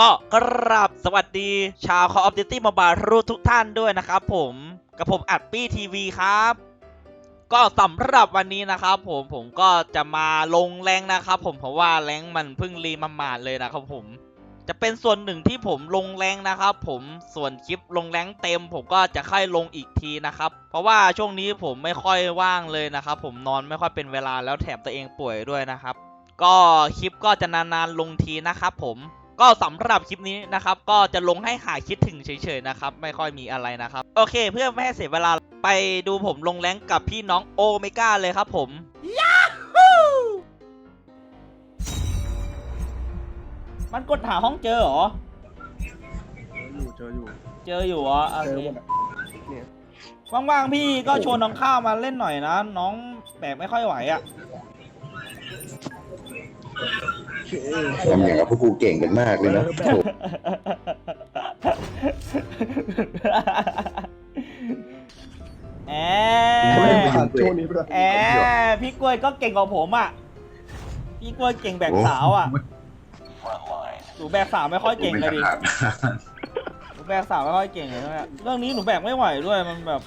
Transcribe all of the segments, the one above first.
ก็กราบสวัสดีชาว Call of Duty Mobile รูทุกท่านด้วยนะครับผมกับผมอัดปี้ทีวีครับ ก็สำหรับวันนี้นะครับผมผมก็จะมาลงแรงนะครับ ผมเพราะว่าแรงมันเพิ่งรีมาหมาดเลยนะครับผมจะเป็นส่วนหนึ่งที่ผมลงแรงนะครับ ผมส่วนคลิปลงแรงเต็ม ผมก็จะค่อยลงอีกทีนะครับ เพราะว่าช่วงนี้ผมไม่ค่อยว่างเลยนะครับ ผมนอนไม่ค่อยเป็นเวลาแล้วแถมตัวเองป่วยด้วยนะครับ ก็คลิปก็จะนานๆลงทีนะครับ ผม ก็สำหรับคลิปนี้นะครับ ก็จะลงให้หาคิดถึงเฉยๆนะครับ ไม่ค่อยมีอะไรนะครับ โอเค เพื่อไม่ให้เสียเวลาไปดูผมลงแรงกับพี่น้องโอเมก้าเลยครับผมมันกดหาห้องเจอเหรออยู่เจออยู่ เจออยู่เหรอโอเจอเคหมดอะเนี่ยว่างๆพี่ก็ชวนน้องข้าวมาเล่นหน่อยนะ น้องแบกไม่ค่อยไหวอะ ทำอย่างกับพวกกูเก่งกันมากเลยนะโอ้แอเขาเล่นมผ่านช่วงนี้ไปด้วยแอมพี่กล้วยก็เก่งกว่าผมอะ พี่กล้วยเก่งแบกสาวอะหนูแบกสาวไม่ค่อยเก่งเลยดิหนูแบกสาวไม่ค่อยเก่งเลยนะเรื่องนี้หนูแบกไม่ไหวด้วยมันแบบ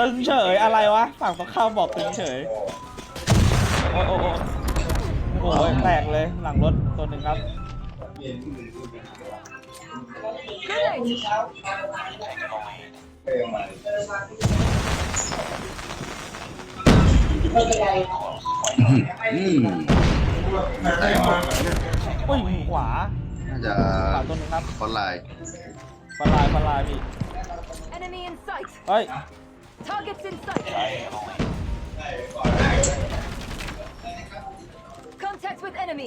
ตึงเฉยอะไรวะ ฝั่งตรงข้ามบอกตึงเฉย โอ้โอ้ โอ้โอ้ยแตกเลยหลังรถตัวหนึ่งครับอืมแต่ว่าอุ้ยขวาน่าจะขวาตัวหนึงครับคอนไลน์ฟลายฟลายพี่ Enemy in sight. เฮ้ย Targets in sight. Contact with enemy.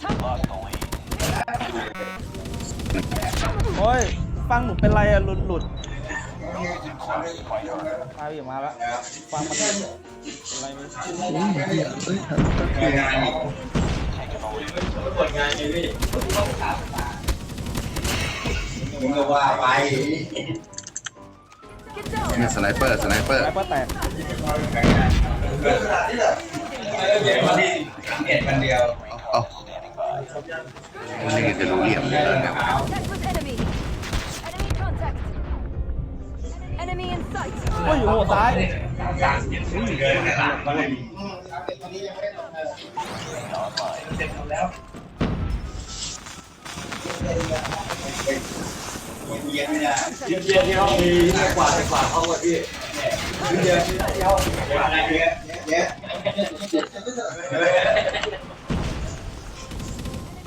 Tar- โอ้ย ฟังหนูเป็นไรอะหลุดหลุดมาพี่มาแล้วฟังมันเป็นไรไหมเอ้ยหันตะเกียบ Get down. เนี่ยสไนเปอร์สไนเปอร์ไร เดี๋นที่เอ็ดวันเดียวเอาไม่งั้นจะรู้เหลี่ยมเลยนะโอ้ยโหซ้ายาเอ็ดยแล้ว เย็นที่หัวซ้าย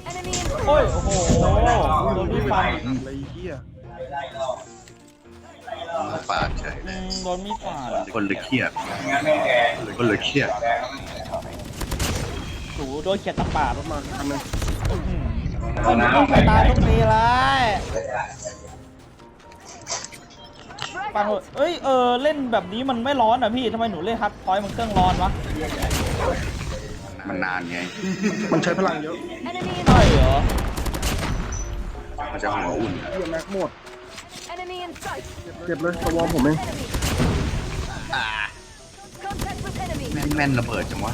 Enemy in โอ้ย โอ้โหโดนมีดฟันอะไรเหี้ยมาปาดเฉยอืมโดนมีดฟันคนเลยเครียดคนเลยเครียดถูโดนเขียดตะปาดประมาณทำนึง มันต้องไปตายทุกทีเลยฟังเถอะเอ้ยเออเล่นแบบนี้มันไม่ร้อนอะพี่ทำไมหนูเล่นฮัตพอยต์มันเครื่องร้อนวะมันนานไง มันใช้พลังเยอะ Enemy in ใช่เหรอมันจะหัวอุ่นเหี้ยแม็กหมด Enemy in sight. เจ็บเลยสวอมผมเอง Enemy. Contact with enemy. แม่นแม่นระเบิดจังวะ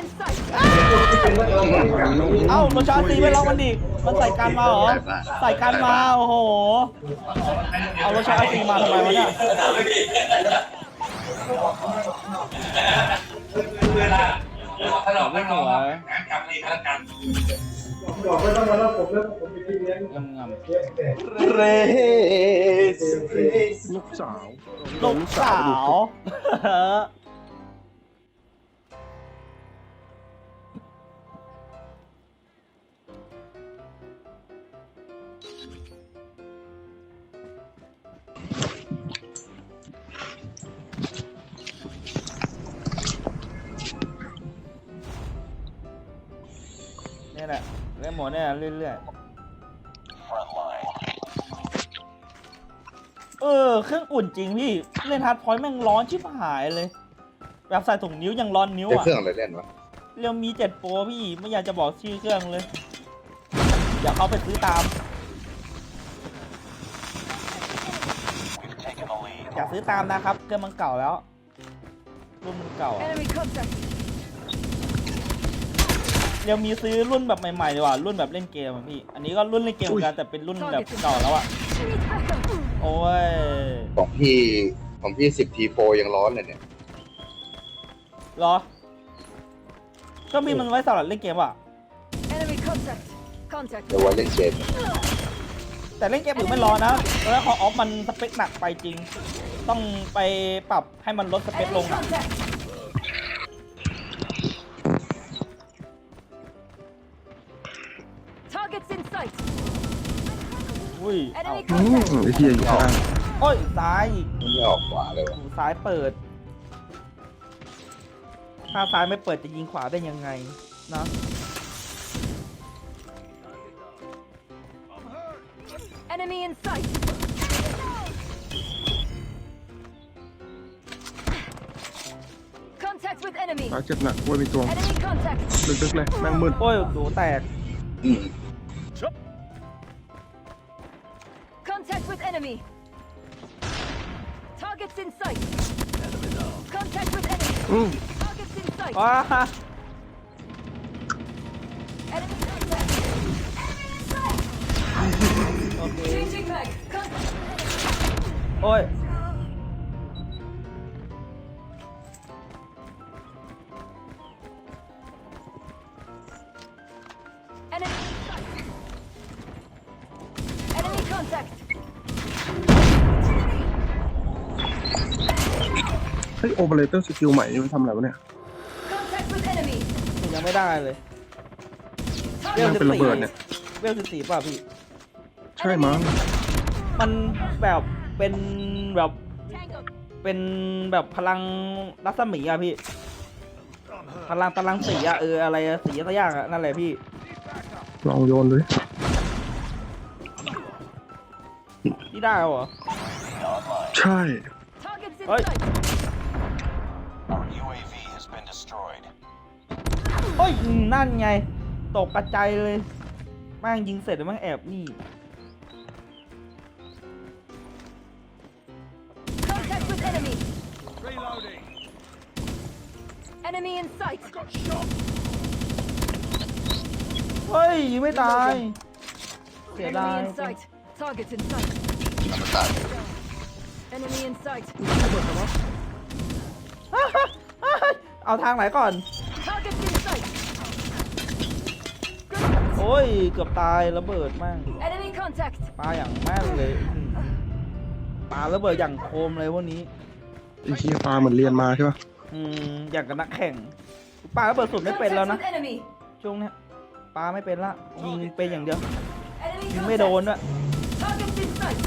in sight. เอ้าโรชาตีไม่ล็อกมันดิ มันใส่กันมาเหรอ ใส่กันมา โอ้โห เอาโรชาตีมาทำไมวะเนี่ยไม่หัวงำงำ ลูกสาวลูกสาวเนี่ยแหละเล่นหมอเนี่ยเรื่อยๆ ออเครื่องอุ่นจริงพี่ เล่นฮาร์ดพอยต์แม่งร้อนชิบหายเลย แบบใส่ถุงนิ้วยังร้อนนิ้วใช้อะเครื่องอะไรเล่นวะเรียวมีเจ็ดโปรพี่ ไม่อยากจะบอกชื่อเครื่องเลย อยากเขาไปซื้อตาม อยากซื้อตามนะครับ เครื่องมันเก่าแล้วรุ่นมันเก่าอะ Enemy contact. เรียวมีซื้อรุ่นแบบใหม่ๆดีกว่ารุ่นแบบเล่นเกมอะพี่ อันนี้ก็รุ่นเล่นเกมเหมือนกันแต่เป็นรุ่นแบบเก่าแล้วอะ Need backup. โอ้ย ของพี่ของพี่สิบทีโฟยังร้อนเลยเนี่ย เหรอ ก็มีมันไว้สำหรับเล่นเกมอะ Enemy contact. Contact. เดี๋ยวไว้เล่นเกมแต่เล่นเกมอื่นไม่ร้อนนะแล้วพอออฟมันสเปคหนักไปจริง ต้องไปปรับให้มันลดสเปคล Enemy งอะ contact. อุ้ยเอา Enemy อืม contact. ไอ้เหี้ยอยู่ข้างล่างโอ้ยซ้ายอีกมันไม่ออกขวาเลยวะหูซ้ายเปิด ถ้าซ้ายไม่เปิดจะยิงขวาได้ยังไงนะ Enemy in sight. Contact with enemy. ขาเจ็บหนักเว้ยมีตัว Enemy contact. ลึกๆเลยแม่งมืดโอ้ยดูแตกอืม enemy. Targets in sight. Contact with enemy. Ooh. Targets in sight. Ah. Enemy contact. Enemy in sight. okay. Changing back. Contact. Oi. ฮ้ยโอเปอเรเตอร์สกิลใหม่นี่มันทำอะไรวะเนี่ย Contact with enemy. ยังไม่ได้เลย เวลมันสิเป็นบระสี่เบิดเนี่ย เวลสิบสี่ป่ะพี่ ใช่มั้งมันแบบเป็นแบบ Tango. เป็นแบบพลังรัศมีอะพี่ พลังตารางสีอะเอออะไรอะสีสักอย่างอะนั่นแหละพี่ ลองโยนดูดิที่ได้เหรอ ใช่ Targets in Oi. sight. ยอืมนั่นไง ตกกระจายเลยแม่งยิงเสร็จแล้วแม่งแอบนี่ Contact with enemy. Enemy in sight. เฮ้ยยิงไม่ตาย เสียดาย Enemy in sight. Targets in sight. ธรรมศาสตร์ Enemy in sight. เอาทางไหนก่อน อ้ย เกือบตายระเบิดแม่ง Enemy contact. ปาอย่างแม่นเลยอืมปาระเบิดอย่างโคมเลยพวกนี้ ไอ้เหี้ยปลาเหมือนเรียนมาใช่ปะอืมอย่างกับนักแข่งปาระเบิดสุดไม่เป็น Contact แล้วนะ with enemy. ช่วงเนี้ยปาไม่เป็นละยิงเป็นอย่างเดียว Enemy ยิงไม่โดน contact. ด้วย Targets in sight.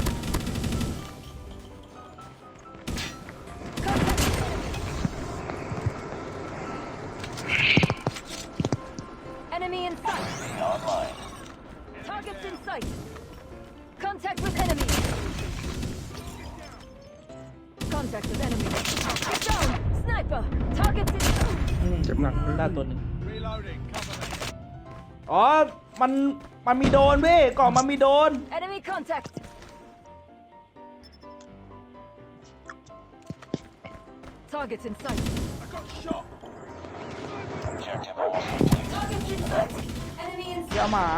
มันมันมีโดนพี่กล่องมันมีโดน Enemy contact. Targets in sight. Objective almost Targets in sight. Enemy in อย่า sight. หมา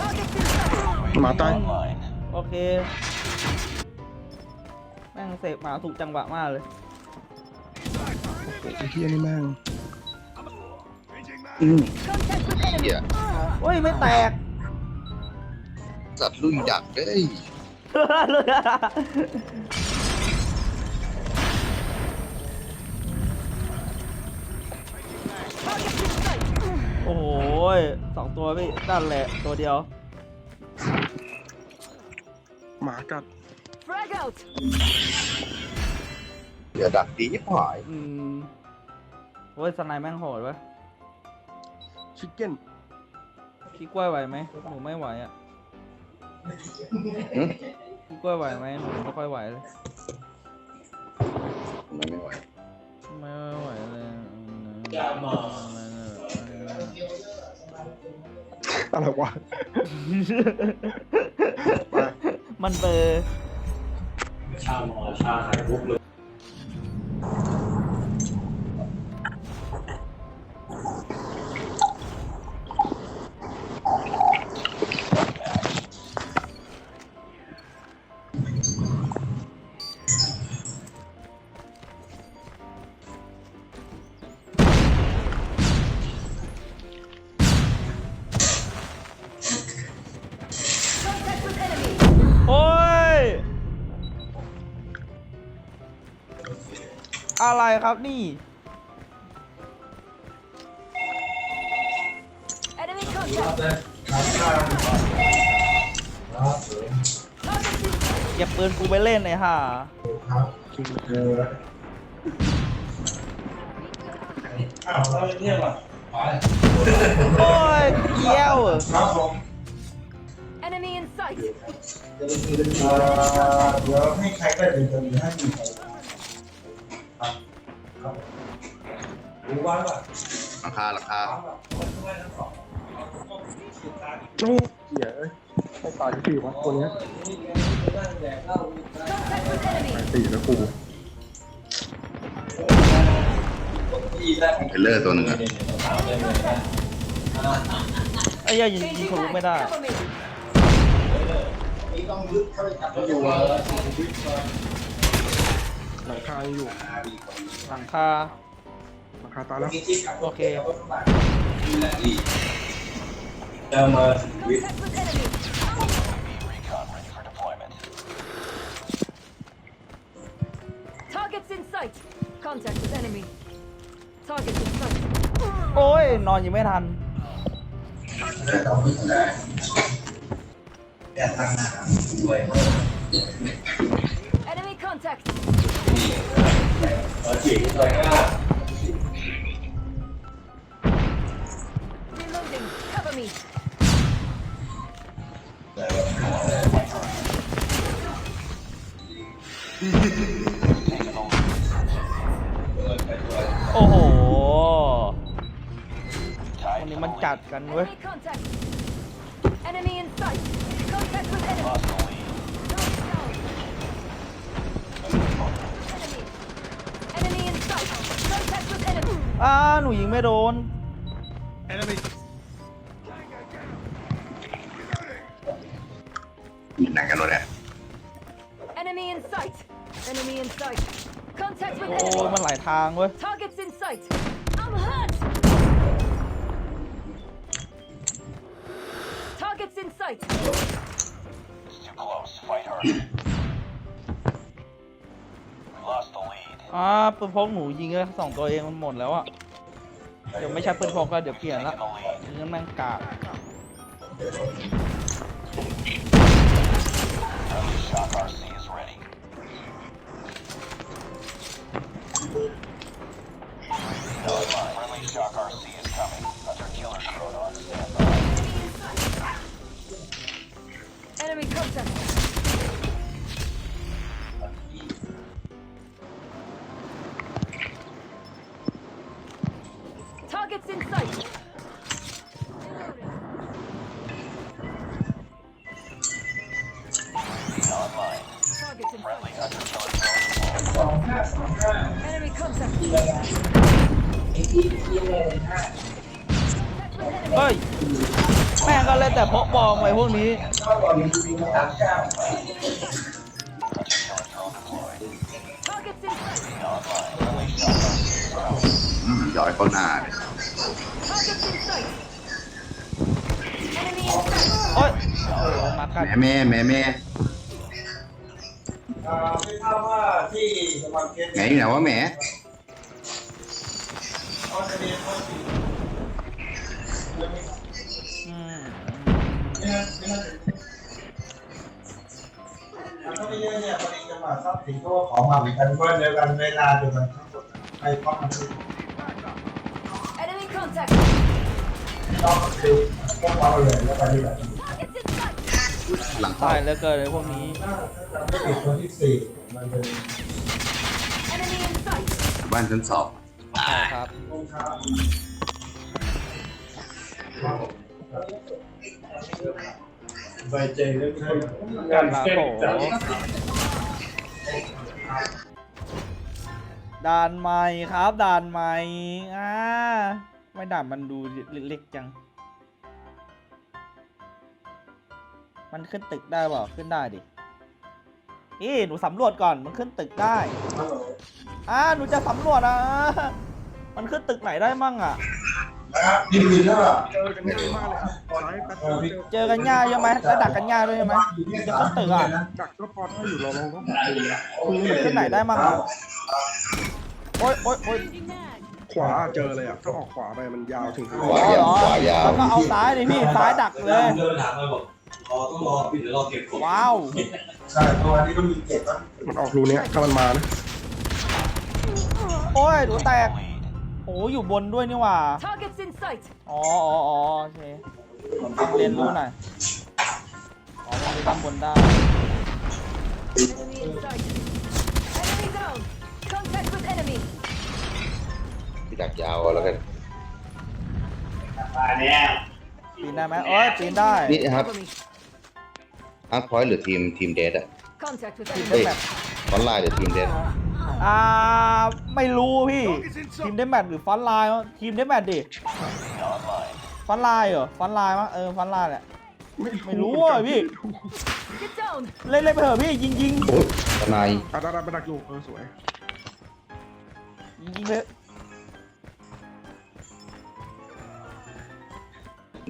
Targets in sight. หมาตาย online. โอเค แม่งเสกหมาถูกจังหวะมากเลย ไอ้เหี้ยนี่แม่งอืม Contact with enemy. เหี้ย โอ้ยไม่แตก สัตว์ลุยดักเอ้ย Targets in sight. โอ้โหยสองตัวพี่นั่นแหละตัวเดียว หมากัด Frag out. เดี๋ยวดักดียิ่งหายอืมโอ้ยสไนแม่งโหดวะชิคเก้น พี่กล้วยไหวไหมหนูไม่ไหวอะหึ พี่กล้วยไหวไหมหนูไม่ค่อยไหวเลยทำไมไม่ไหวไม่ไหวเลยอะไรวะมันเบอร์ Contact อะไรครับนี่ Enemy contact. Target เก็บปืนกูไปเล่นเลยฮ่าโอ้ยเกี้ยว Enemy in sight. เดี๋ยวให้ใครก็ได้จะมีให้มีใคร รู้ว่าว่าราคาราคาลูกเหี้ยเอ้ยไม่ตายสักทีวะตัวเนี้ย Contact with enemy. สี่แล้วกูเทเลอร์ตัวหนึ่งอะไอ้เหี้ยยิงยิง Changing ทะลุ mag. ไม่ได้ Cover me. อยู่อะหลังคาอยู่หลังคา หลังคาตายแล้วโอเค Contact with enemy. Recon ready for deployment. Targets in sight. Contact with enemy. Targets in sight. โอ้ย นอนยังไม่ทัน Enemy contact. Reloading. Cover me. โอ้ โหวันนี้มันจัดกันเว้ย Enemy contact. Enemy in sight. Contact with enemy. Lost the lead. Target down. Enemy. Enemy in sight. Contact with enemy. อ้าหนูยิงไม่โดน ทางเว้ย Targets in sight. I'm hurt. Targets in sight. It's too close. Fight harder. We lost the lead. อ่าปืนพกหนูยิงแค่สองตัวเองมันหมดแล้วอะเดี๋ยวไม่ใช่ปืนพกแล้วเดี๋ยวเปลี่ยนละ Taking the lead. ยิงแล้วแม่งกาก Friendly Shock RC in Friendly sight. Hunter Killer Drone deployed. Enemy contact. Contact with enemy. เฮ้ย แม่งก็เล่นแต่พกบอมไว้พวกนี้ Hunter Killer Drone deployed. Targets in sight. Online. Friendly Shock RC is coming. อืมย้อยเข้าหน้าเลย Targets in sight. Enemy in sight. โอ้ยโอ้โหมากัดแม่แม่แม่แม่ ไม่ทราบว่าที่สมาร์เก็ตแม่อยู่ไหนวะแม่เขาจะเรียนว่าสิ่งอืมไม่น่าไม่น่ามันก็ไม่เยอะเนี่ยพอดีจังหวะทรัพย์สินก็ขอมาเหมือนกันเพื่อนเดียวกันเวลาเดียวกันทั้งหมดใครก็ทำ Enemy contact. ต้องคือพวกเราเลยแล้วไปที่ไหน Targets in sight. หลังเข้าตายแล้วเกินเลยพวกนี้ถ้าจำไม่ผิดตัวที่สี่มันเป็น Enemy in sight. บ้านชั้นสองใช่ครับรองเท้าใบเจเรื่องการลาเก็บโขจาก ด่านใหม่ครับด่านใหม่อ่าไม่ด่านมันดูเล็กๆจัง มันขึ้นตึกได้เปล่าขึ้นได้ดินี่หนูสำรวจก่อนมันขึ้นตึกได้อ่าหนูจะสำรวจอะมันขึ้นตึกไหนได้มั่งอะนะครับดีดีแล้วอะเจอกันง่ายมากเลยครับซ้ายแป๊บเออพี่เจอกันง่ายใช่ไหมแล้วดักกันง่ายด้วยใช่ไหมจะขึ้นตึกอะดักก็พอได้อยู่เราลองก็ขึ้นไหนได้มั่งอะโอ๊ยโอ๊ยโอ๊ยขวาเจอเลยอะถ้าออกขวาไปมันยาวถึงขวายาวขวายาวแล้วก็เอาซ้ายเลยพี่ซ้ายดักเลยเดินถามเลยบอก รอต้องรอพี่เดี๋ยวรอเก็บกดว้าวใช่ตัวนี้ก็มีเก็บนะมันออกรูเนี้ยถ้ามันมานะโอ้ยหนูแตกโอ้อยู่บนด้วยนี่หว่า Targets in sight. อ๋ออ๋ออ๋อโอเคเรียนรู้หน่อยอ๋อมันมีข้างบนได้ Enemy in sight. Enemy down. Contact with enemy. ที่ดักยาวแล้วกันมาเนี่ยปีนได้ไหมโอ้ยปีนได้นี่ครับ Cover me. อาร์ตพอยต์หรือทีมทีมเดทอะ Contact with ทีม enemy. ได้แมทฟอนไลน์หรือทีมเดทอ่าไม่รู้พี่ ทีมได้แมทหรือฟอนต์ไลน์วะทีมได้แมทดิฟอนต์ไลน์เหรอฟอนต์ไลน์มั้งเออฟอนต์ไลน์แหละ ไม่รู้อะพี่ Get down. เล่นเล่นไปเถอะพี่ยิงยิงโอ้ยทนายอะดักดักไปดักอยู่เออสวยยิงยิงไปเถอะ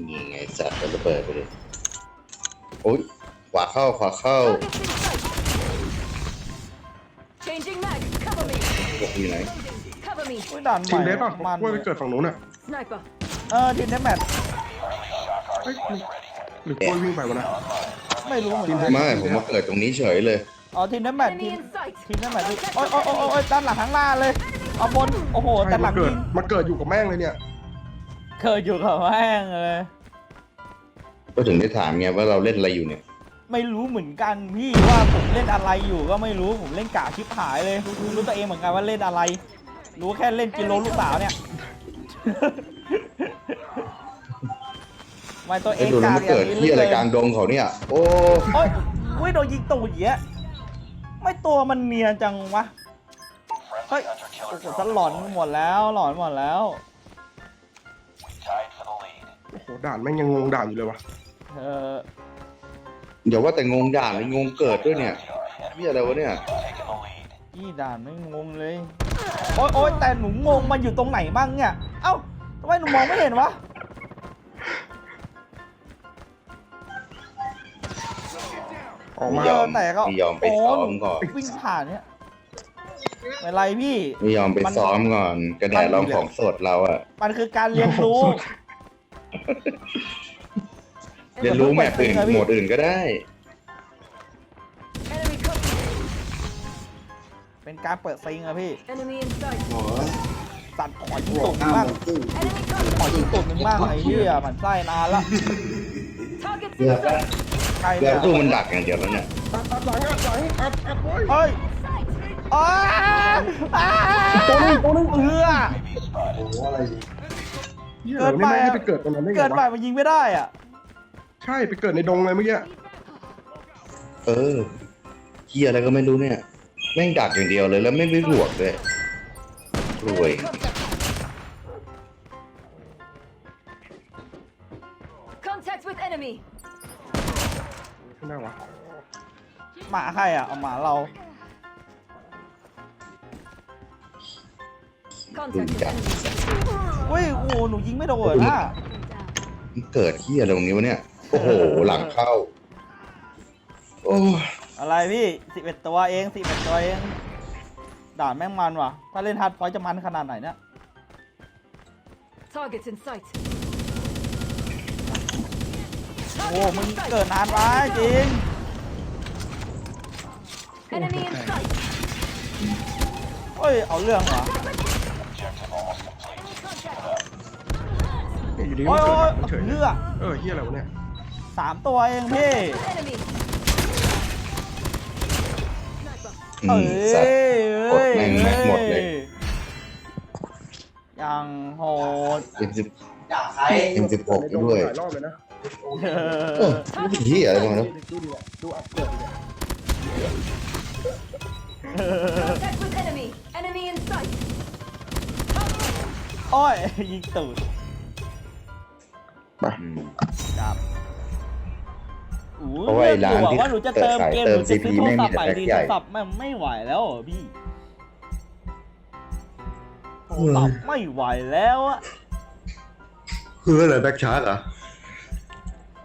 นี่ไงสัตว์ระเบิดไปเลยโอ้ย ขวาเข้าขวาเข้า Targets in sight. Changing mag. Cover me. พวกอยู่ไหน Loading. Cover me. อุ้ยด่านใหทีม่มเดฟป่ะมันกล้วยไปเกิดฝั่งนู้นอะ Sniper. เออทีมได้แมทเอ้ยหรือกล้วยวิ่งไปวะนะ ไม่รู้เหมือนกันไม่ผมมาเกิดตรงนี้เฉยเลย อ๋อทีมได้แมทที Enemy ม in sight. ทีมได้แมทดิโอ้ยโอ้ยโอ้ยโอ้ยด้านหลังข้างหน้าเลย เอาบน โอ้โหใช่แต่หลัมางเกิยิดงมาเกิดอยู่กับแม่งเลยเนี่ย เคยอยู่กับแม่งเลย ก็ถึงได้ถามไงว่าเราเล่นอะไรอยู่เนี่ย ไม่รู้เหมือนกันพี่ว่าผมเล่นอะไรอยู่ก็ไม่รู้ผมเล่นกาชิบหายเลยไม่รู้ตัวเองเหมือนกันว่าเล่นอะไร รู้แค่เล่นกิโลลูกสาวเนี่ยไม่ตัวเอไอ้งดูแล้วกากมาเกิดที่อะไรกลางดงเขาเนี่ย โอ้โอ้ยอุ้ยโดนยิงตูดเหี้ยอะไม่ตัวมันเนียนจังวะเฮ้ยโอ้โหฉันหลอนหมดแล้วหลอนหมดแล้ว Tied for the lead. โอ้โหด่านแม่งยังงงด่านอยู่เลยวะเออ เดี๋ยวว่าแต่งงด่านเลยงงเกิดด้วยเนี่ยนี่อะไรวะเนี่ย Taking the lead. ยี่ด่านไม่งงเลย โอ๊ยโอ๊ยแต่หนูงงมันอยู่ตรงไหนบ้างเนี่ย เอ้าทำไมหนูมองไม่เห็นวะ ออกไม่มายอมแต่ก็ไม่ยอมไปซ้อมก่อน วิ่งผ่านเนี่ยไม่เป็นไรพี่ไม่ยอมไปซ้อมก่อน กระแดดลองของสดเราอะมันคือการเรียนรู้ เรียนรู้แมปอื่นโหมดอื่นก็ได้ Enemy cover. เป็นการเปิดซิงอะพี่ Enemy in sight. สัตว์ขอยิงตุ่มบ้าง Enemy ขอ cover. ยิงตุ่มหนึ่งบ้างไอ้เหี้ยมันไส้นานละ Targets in sight. ใครแล้เนี่วยตู้มันดักอย่างเดียวแล้วเนี่ยอัดอัดหลังอัดหลังอัดอัดโว้ยเฮ้ย Sight. อ้าอ้าตัวนึงตัวนึงเอื้อโอ้โหอะไรอยู่เหี้ยเกิดไม่ไปไม่ให้อะไปเกิดตรงนั้นได้ไงเกิดใหม่วะมันยิงไม่ได้อะ ใช่ไปเกิดในดงเลยเมื่อกี้เออเฮียอะไรก็ไม่รู้เนี่ย แม่งดักอย่างเดียวเลยแล้วไม่ไม่บวกเลยรวย Contact with enemy. ไม่ได้วะหมาใครอะเอาหมาเรา Contact with enemy. อุ้ยโอ้โหหนูยิงไม่โดนอะ มันเกิดเฮียอะไรตรงนี้วะเนี่ย โอ้โห หลังเข้า โอ้ยอะไรพี่สิบเอ็ดตัวเองสิบเอ็ดตัวเอง ด่านแม่งมันว่ะ ถ้าเล่นฮาร์ดพอยต์จะมันขนาดไหนเนี่ย Targets in sight. โอ้โหมึงเกิดนานวะจริง Enemy in sight. เฮ้ย เอาเรื่องเหรอ Objective almost complete. Contact. อยู่ดีโอ้มันยเกิดโอ้ยเฉยๆเลือกเออเฮียอะไรวะเนี่ย สามตัวเองพี่ Enemy. อืเอ้มสัตว์ ยกดแม่งแม็กหมดเลย ยังโหด M10 ด่าใคร M16 ด้วยหลายรอบเลยนะเอเอออนี่เหี้ยอะไรมาแล้วดูดิดูอัพเกิดดิ Contact with enemy. Enemy in sight. โอ้ย ยิงตูด เพราะว่าไอ้ร้านที่ว่าหนูจะเติมเกมเติหมนูจะซื้อ CP โทรแม่งมีศัพท์แต่ใหม่แพ็คดีใหญ่โทรศัพท์มันไม่ไหวแล้วเหรอพี่โทรศัพท์ไม่ไหวแล้วอะคืออะไรแบ็กชาร์กอะ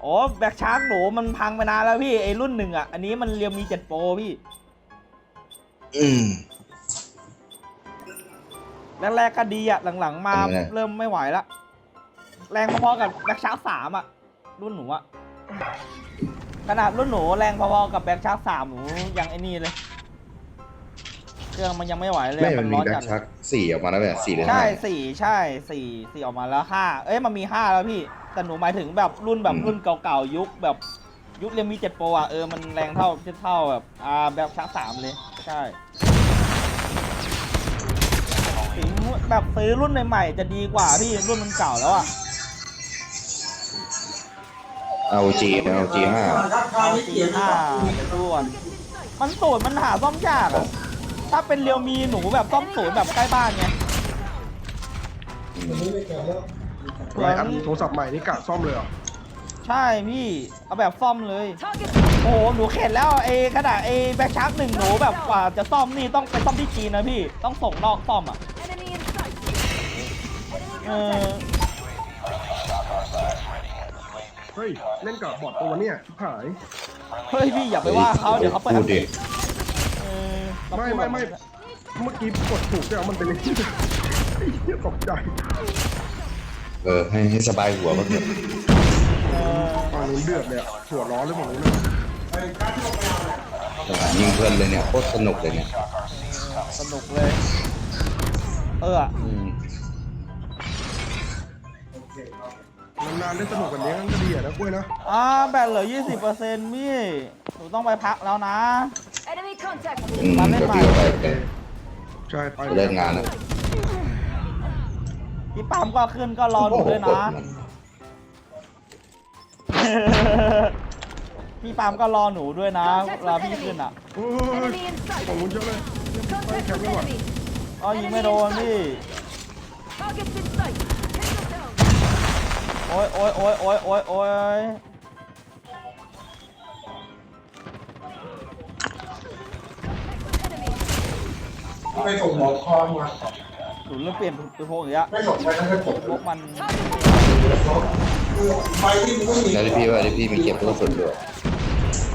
อ๋อแบ็คชาร์กหนูมันพังไปนานแล้วพี่ไอ้รุ่นหนึ่งอะ อันนี้มันเรียมมีเจ็ดโปรพี่ อืมแรกๆก็ดีอะ หลังๆมาเป็นไงเริ่มไม่ไหวละ แรงพอๆกับแบ็คชาร์กสามอะ รุ่นหนูอะ ขนาดรุ่นหนูแรงพอๆกับแบ็คชาร์กสามหนูยังไอ้นี่เลย เครื่องมันยังไม่ไหวเลยไม่มัมันนมีร้อนแบ็จักดชาร์กสี่ออกมาแล้วแบบสี่หรือใช่ห้าสี่ใช่สี่สี่ออกมาแล้วห้าเอ้ยมันมีห้าแล้วพี่ แต่หนูหมายถึงแบบรุ่นแบบอืม รุ่นเก่าๆยุคแบบยุคเรียนมีเจ็ดโปรอะเออมันแรงเท่าเท่าแบบอ่าแบบชักสามเลย ใช่ถึงแบบซื้อรุ่นใหม่ๆจะดีกว่าพี่รุ่นมันเก่าแล้วอะ เอาจีเอาจีห้าราคาไม่เกี่ยวห้าส่วน มันสูตรมันหาซ่อมยากอะถ้าเป็นเรียวมีหนูแบบซ่อมศูนย์แบบใกล้บ้านไงไลน์อัพโทรศัพท์ใหม่นี่กะซ่อมเลยเหรอใช่พี่ เอาแบบซ่อมเลย Target. โอ้โหหนูเข็ดแล้วเอขนาดเอแบ็คชาร์กหนึ่งหนูแบบกว่าจะซ่อมนี่ต้องไปซ่อมที่จีนนะพี่ ต้องส่งนอกซ่อมอะ Enemy in sight. Enemy เออ ฮ้ย เล่นกับบอทตัวเนี่ยชิบหาย เฮ้ยพี่อย่าไปว่าเขาเดี๋ยวเขาเปิดพูดดิ เออต้องไม่พูดไม่ไม่แบบนั้นเมื่อกี้กดถูกแต่มันเป็นอะไรที่ไอ้เหี้ยตกใจเออให้ให้สบายหัวบ้างเถอะเออตอนนี้เดือดเลยอะหัวร้อนเลยผมรู้นะยิงเพลินเลยเนี่ยโคตรสนุกเลยเนี่ยสนุกเลย เออ อืม นานๆได้สนุกแบบนี้ก็ดีอะนะกล้วยนะอ่าแบตเหลือ 20เปอร์เซ็นต์พี่หนูต้องไปพักแล้วนะ Enemy contact. อืมก็พี่ก็ไปไปใช่ไปเลิกงานแล้วพี่ปั๊มก็ขึ้นก็รอหนูด้วยโอ้นะโหกดมันพี่ปั๊มก็รอหนูด้วยนะเวลาพี่ขึ้นอะ โอ้ย Enemy in ของ sight. มุนเยอะเลย Contact with enemy. อ๋อยิงไม่โดนพี่ Targets in sight. Take them down. โอ้ยโอ้ยโอ้ยโอ้ยโอ้ยโอ้ย Enemy. ไปส่งหมอคอมมาหนูเริ่มเปลี่ยนเป็นพวกอย่างเงี้ยไม่ส่งไปนั่นก็จบพวกมันคือไฟที่มันก็มีแล้วที่พี่ว่าที่พี่มีเก็บตัวสุดด้วย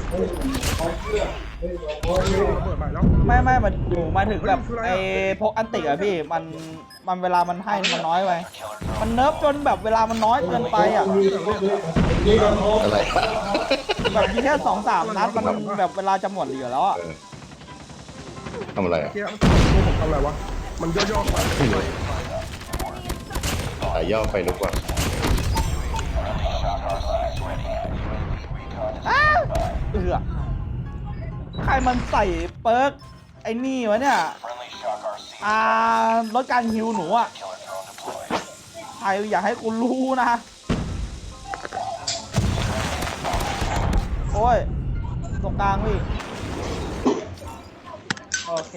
เปิดใหม่แล้วไม่ไม่มัน หนูหมายถึงแบบไอ้พวกอันติอะพี่มันมันเวลามันให้มันน้อยไปมันเนิร์ฟจนแบบเวลามันน้อยเกินไปอะอะไรแบบยิงแค่สองสามนัดมันแบบเวลาจะหมดเหลือแล้วอะเออทำอะไรอะเกียร์ตัวผมทำอะไรวะมันย่อๆไปไม่รู้สายย่อไปหรือเปล่าอ้าวเอือใครมันใส่เปิร์ก ไอ้นี่วะเนี่ย Friendly Shock RC อ่าลดการฮิวหนูอะ killer drone deployed. ใครอยากให้กูรู้นะ โอ้ย ตรงกลางพี่โอเค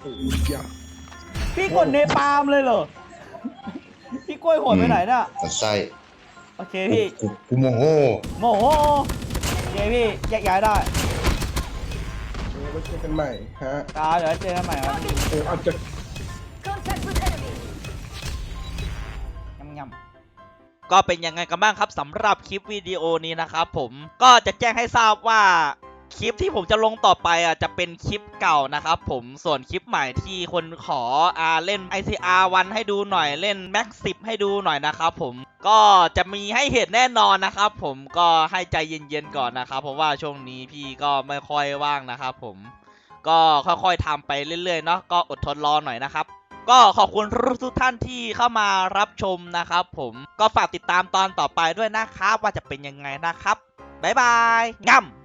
โอ้ยอย่าพี่กดเนปาล์มเลยเหรอ พี่กล้วยโหดไปไหนน่ะมันไส้โอเคพี่ กูกูโมโหโมโหโอเคพี่แยกย้ายได้ เออไว้เจอกันใหม่ฮะตาเดี๋ยวเจอกันใหม่ครับ Target. เอออาจจะ Contact with enemy. ยำยำก็เป็นยังไงกันบ้างครับสำหรับคลิปวิดีโอนี้นะครับผมก็จะแจ้งให้ทราบว่า คลิปที่ผมจะลงต่อไปอะจะเป็นคลิปเก่านะครับผมส่วนคลิปใหม่ที่คนขออ่าเล่น ICR 1ให้ดูหน่อยเล่น Max 10 ให้ดูหน่อยนะครับผมก็จะมีให้เห็นแน่นอนนะครับผมก็ให้ใจเย็นๆก่อนนะครับ เพราะว่าช่วงนี้พี่ก็ไม่ค่อยว่างนะครับผมก็ค่อยๆทำไปเรื่อยๆเนาะก็อดทนรอหน่อยนะครับ ก็ขอบคุณทุกท่านที่เข้ามารับชมนะครับผมก็ฝากติดตามตอนต่อไปด้วยนะครับ ว่าจะเป็นยังไงนะครับบ๊ายบายง่ำ